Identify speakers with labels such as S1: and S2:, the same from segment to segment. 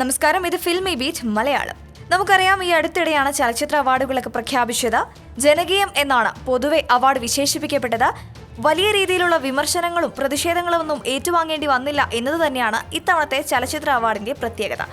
S1: നമസ്കാരം. ഇത് filmy beat Malayalam. നമുക്കറിയാം ഈ അടുത്തിടെയാണ് ചലച്ചിത്ര അവാർഡുകളൊക്കെ പ്രഖ്യാപിച്ചത്. ജനകീയം എന്നാണ് പൊതുവെ അവാർഡ് വിശേഷിപ്പിക്കപ്പെട്ടത്. വലിയ രീതിയിലുള്ള വിമർശനങ്ങളും പ്രതിഷേധങ്ങളും ഒന്നും ഏറ്റുവാങ്ങേണ്ടി വന്നില്ല എന്നത് തന്നെയാണ് ഇത്തവണത്തെ ചലച്ചിത്ര അവാർഡിന്റെ പ്രത്യേകത.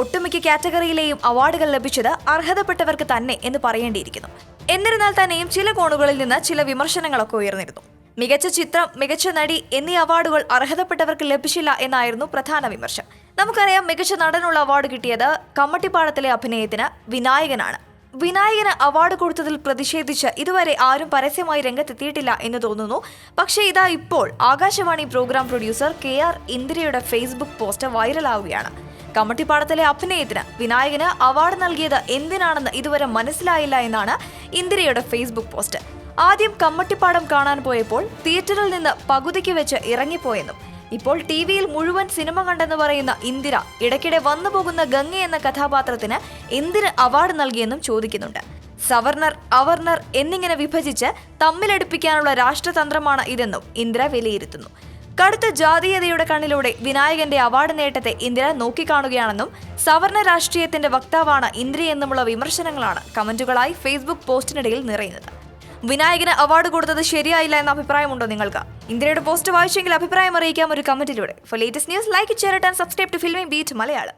S1: ഒട്ടുമിക്ക കാറ്റഗറിയിലെയും അവാർഡുകൾ ലഭിച്ചത് അർഹതപ്പെട്ടവർക്ക് തന്നെ എന്ന് പറയേണ്ടിയിരിക്കുന്നു. എന്നിരുന്നാൽ തന്നെയും ചില കോണുകളിൽ നിന്ന് ചില വിമർശനങ്ങളൊക്കെ ഉയർന്നിരുന്നു. മികച്ച ചിത്രം മികച്ച നടി എന്നീ അവാർഡുകൾ അർഹതപ്പെട്ടവർക്ക് ലഭിച്ചില്ല എന്നായിരുന്നു പ്രധാന വിമർശം നമുക്കറിയാം മികച്ച നടനുള്ള അവാർഡ് കിട്ടിയത് കമ്മട്ടിപ്പാടത്തിലെ അഭിനയത്തിന് വിനായകനാണ്. വിനായകന് അവാർഡ് കൊടുത്തതിൽ പ്രതിഷേധിച്ച് ഇതുവരെ ആരും പരസ്യമായി രംഗത്തെത്തിയിട്ടില്ല എന്ന് തോന്നുന്നു. പക്ഷേ ഇതാ ഇപ്പോൾ Akashvani program producer K R ഇന്ദിരയുടെ Facebook post വൈറലാവുകയാണ്. കമ്മട്ടിപ്പാടത്തിലെ അഭിനയത്തിന് വിനായകന് അവാർഡ് നൽകിയത് എന്തിനാണെന്ന് ഇതുവരെ മനസ്സിലായില്ല എന്നാണ് ഇന്ദിരയുടെ ഫേസ്ബുക്ക് പോസ്റ്റ്. ആദ്യം കമ്മട്ടിപ്പാടം കാണാൻ പോയപ്പോൾ തിയേറ്ററിൽ നിന്ന് പകുതിക്ക് വെച്ച് ഇറങ്ങിപ്പോയെന്നും ഇപ്പോൾ ടി വിയിൽ മുഴുവൻ സിനിമ കണ്ടെന്ന് പറയുന്ന ഇന്ദിര ഇടയ്ക്കിടെ വന്നു പോകുന്ന ഗംഗ എന്ന കഥാപാത്രത്തിന് എന്തിന് അവാർഡ് നൽകിയെന്നും ചോദിക്കുന്നുണ്ട്. സവർണർ അവർണർ എന്നിങ്ങനെ വിഭജിച്ച് തമ്മിലടുപ്പിക്കാനുള്ള രാഷ്ട്രതന്ത്രമാണ് ഇതെന്നും ഇന്ദിര വിലയിരുത്തുന്നു. കടുത്ത ജാതീയതയുടെ കണ്ണിലൂടെ വിനായകന്റെ അവാർഡ് നേട്ടത്തെ ഇന്ദിര നോക്കിക്കാണുകയാണെന്നും സവർണ രാഷ്ട്രീയത്തിന്റെ വക്താവാണ് ഇന്ദിര എന്നുമുള്ള വിമർശനങ്ങളാണ് കമന്റുകളായി ഫേസ്ബുക്ക് പോസ്റ്റിനിടയിൽ നിറയുന്നത്. വിനായകന് അവാർഡ് കൊടുത്തത് ശരിയായില്ല എന്ന അഭിപ്രായമുണ്ടോ നിങ്ങൾക്ക്? ഇന്ത്യയുടെ പോസ്റ്റ് വായിച്ചെങ്കിൽ അഭിപ്രായം അറിയിക്കാം ഒരു കമന്റിലൂടെ for latest news like share and subscribe to Filmibeat Malayalam